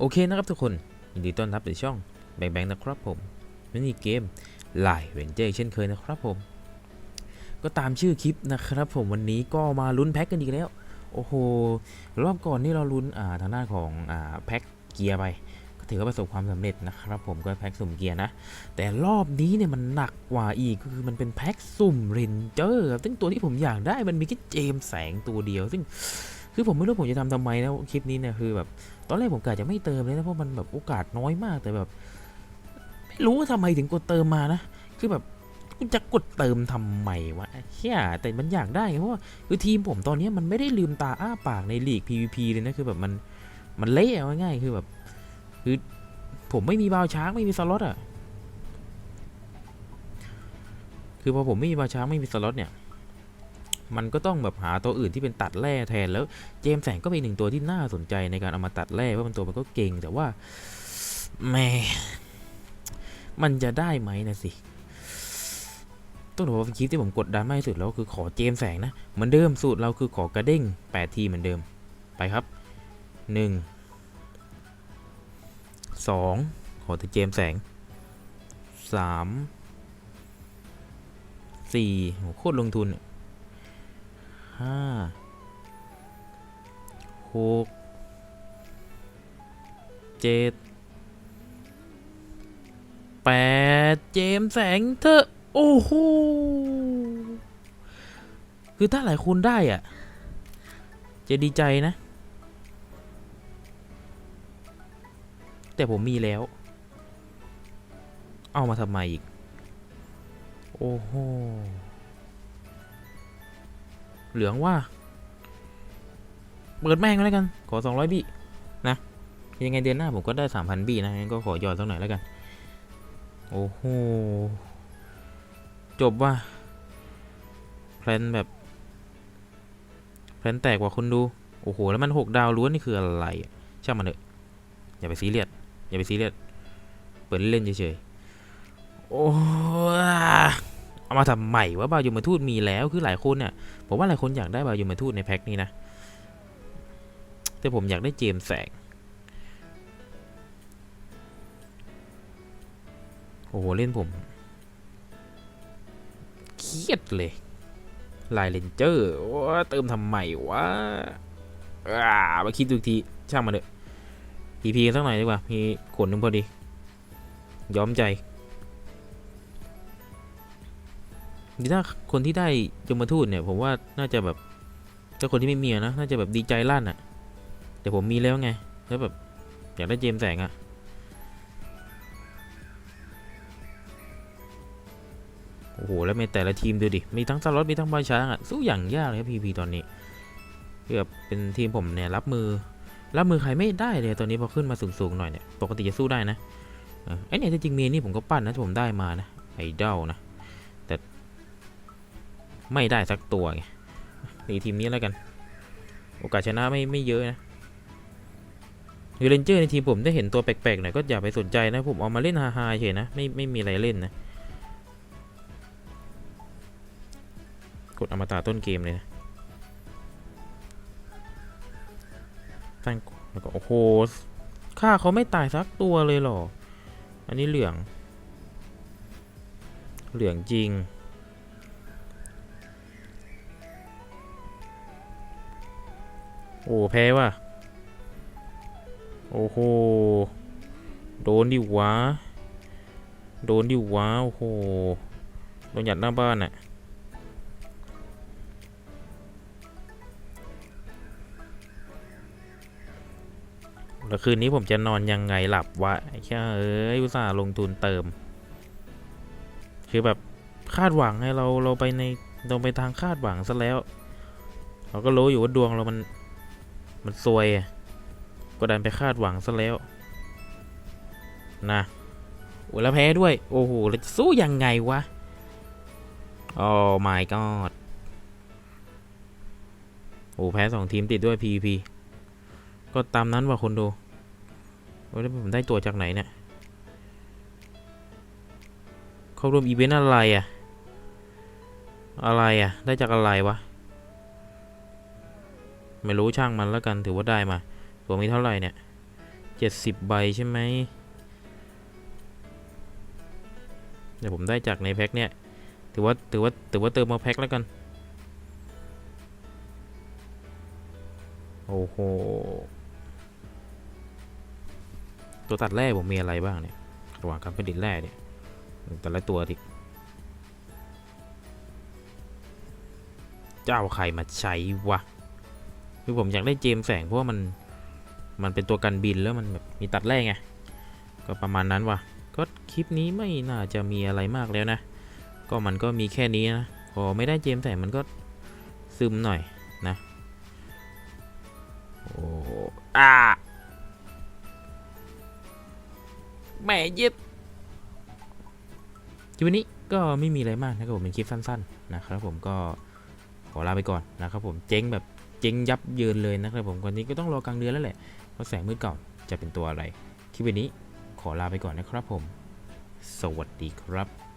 โอเคนะครับทุกคนยินดีต้อนรับในช่องแบงแบงนะครับผมมินิเกมไลน์เวนเจอร์เช่นเคยนะครับผม ก็ตามชื่อคลิปนะครับผมวันนี้ก็มาลุ้นแพ็กกันอีกแล้ว โอ้โห รอบก่อนนี่เราลุ้นอ่าทางด้านของอ่าแพ็กเกียร์ไปก็ถือว่าประสบความสำเร็จนะครับผมก็แพ็กสุ่มเกียร์นะ แต่รอบนี้เนี่ยมันหนักกว่าอีกก็คือมันเป็นแพ็กสุ่มเรนเจอร์ซึ่งตัวที่ผมอยากได้มันมีแค่เจมแสงตัวเดียวซึ่ง คือผมไม่รู้ผมจะทำทำไมนะคลิปนี้เนี่ยคือแบบตอนแรกผมกะจะไม่เติมเลยนะเพราะมันแบบโอกาสน้อยมากแต่แบบ ไม่รู้ว่าทำไมถึงกดเติมมานะคือแบบคุณจะกดเติมทำไมวะเฮียแต่มันอยากได้ไงเพราะว่าคือทีมผมตอนนี้มันไม่ได้ลืมตาอ้าปากในลีก PVP เลยนะคือแบบมันมันเละเอาง่ายๆคือแบบ คือผมไม่มีบาวช้างไม่มีสล็อตอะคือพอผมไม่มีบาวช้างไม่มีสล็อตเนี่ย มันก็ต้องแบบหาตัวอื่นที่เป็นตัดแร่แทนแล้วเจมแสงก็เป็นหนึ่งตัวที่น่าสนใจในการเอามาตัดแร่เพราะมันตัวมันก็เก่งแต่ว่าแม่มันจะได้ไหมนะสิต้องบอกว่าคลิปที่ผมกดดันมากที่สุดแล้วคือขอเจมแสงนะเหมือนเดิมสูตรเราคือขอกระเด้ง8ทีเหมือนเดิมไปครับ 1 2 ขอแต่เจมส์แสง 3 4โหโคตรลงทุน ห้าหกเจ็ดแปดเจมแสงเถอโอ้โห คือถ้าหลายคนได้อะ จะดีใจนะ แต่ผมมีแล้ว เอามาทำไมอีก โอ้โห เหลืองว่า เปิดแม่งแล้วกัน ขอ 200 บี้นะ ยังไงเดือนหน้าผมก็ได้ 3,000 บี้นะงั้นก็ขอยอดสักหน่อยแล้วกัน โอ้โห จบว่าแพลนแบบแพลนแตกกว่าคนดู โอ้โห แล้วมัน 6 ดาวล้วนนี่คืออะไรอะช่างมันเถอะ อย่าไปซีเรียส อย่าไปซีเรียส เปิดเล่นเฉยๆ โอ้ เอามาทำใหม่ว่าบาวยมทูตมีแล้วคือหลายคนเนี่ยผมว่าหลายคนอยากได้บาวยมทูตในแพ็คนี้นะแต่ผมอยากได้เจมแสงโอ้โหเล่นผมเครียดเลยลายเลนเจอร์ว่าเติมทำไมวะอ่ามาคิดดูอีกทีช่างมันเถอะพีพีกันสักหน่อยดีกว่ามีขนนึงพอดี ย้อมใจ ถ้าคนที่ได้ยมทูตเนี่ย ผมว่าน่าจะแบบถ้าคนที่ไม่มีนะน่าจะแบบดีใจลั่นอะแต่ผมมีแล้วไง แล้วแบบอยากได้เจมส์แสงอะโอ้โห แล้วในแต่ละทีมดูดิ มีทั้งสล็อตมีทั้งบาช้างอะสู้อย่างยากเลยครับพีพีตอนนี้คือบเป็นทีมผมเนี่ยรับมือ รับมือใครไม่ได้เลยตอนนี้พอขึ้นมาสูงๆหน่อยเนี่ย ปกติจะสู้ได้นะเออไอเนี่ยจริงๆเมนี่ผมก็ปั้นนะที่ผมได้มานะไอเดลนะ ไม่ได้สักตัวไงตีทีมนี้แล้วกัน โอกาสชนะไม่ไม่เยอะนะคือเรนเจอร์ในทีมผมได้เห็นตัวแปลกๆหน่อยก็อย่าไปสนใจนะผมเอามาเล่นฮาๆเฉยนะไม่ไม่มีอะไรเล่นนะกดอมตะต้นเกมเลยนะตั้งแล้วก็โอ้โหฆ่าเขาไม่ตายสักตัวเลยหรอ อันนี้เหลือง เหลืองจริง โอ้แพ้ว่ะ โอ้โห โดนดิวะ โดนดิวะ โอ้โห โดนหยัดหน้าบ้านอะแล้วคืนนี้ผมจะนอนยังไงหลับวะแค่เอ้ยอุตส่าห์ลงทุนเติม คือแบบคาดหวังให้เราเราไปในเราไปทางคาดหวังซะแล้ว เราก็รู้อยู่ว่าดวงเรามัน มันซวยอะก็ดันไปคาดหวังซะแล้ว นะโอ้แล้วแพ้ด้วย โอ้โหแล้วจะสู้ยังไงวะ โอ้ my god โอ้แพ้สองทีมติดด้วย PVP ก็ตามนั้นว่าคนดูโอ้แล้วผมได้ตัวจากไหนเนี่ย เข้าร่วมอีเวนต์อะไรอะอะไรอะได้จากอะไรวะ ไม่รู้ช่างมันแล้วกันถือว่าได้มาตัวมีเท่าไหร่เนี่ยเจ็ดสิบใบใช่ไหมเดี๋ยวผมได้จากในแพ็คเนี่ยถือว่าถือว่าถือว่าเติมมาแพ็คแล้วกัน โอ้โห ตัวตัดแร่ผมมีอะไรบ้างเนี่ยระหว่างการผลิตแร่เนี่ยแต่ละตัวทีเจ้าใครมาใช้วะ คือผมอยากได้เจมแสงเพราะว่ามันมันเป็นตัวกันบินแล้วมันแบบมีตัดแร่ไงก็ประมาณนั้นวะก็คลิปนี้ไม่น่าจะมีอะไรมากแล้วนะ ก็มันก็มีแค่นี้นะพอไม่ได้เจมแสงมันก็ซึมหน่อยนะโอ้อาแม่ย็บคลิปวันนี้ก็ไม่มีอะไรมากนะครับผมเป็นคลิปสั้น ๆ นะครับผมก็ขอลาไปก่อนนะครับผมเจ๊งแบบ เจ๊งยับเยินเลยนะครับผมวันนี้ก็ต้องรอกลางเดือนแล้วแหละเพราะแสงมืดเก่าจะเป็นตัวอะไร คลิปนี้ขอลาไปก่อนนะครับผม สวัสดีครับ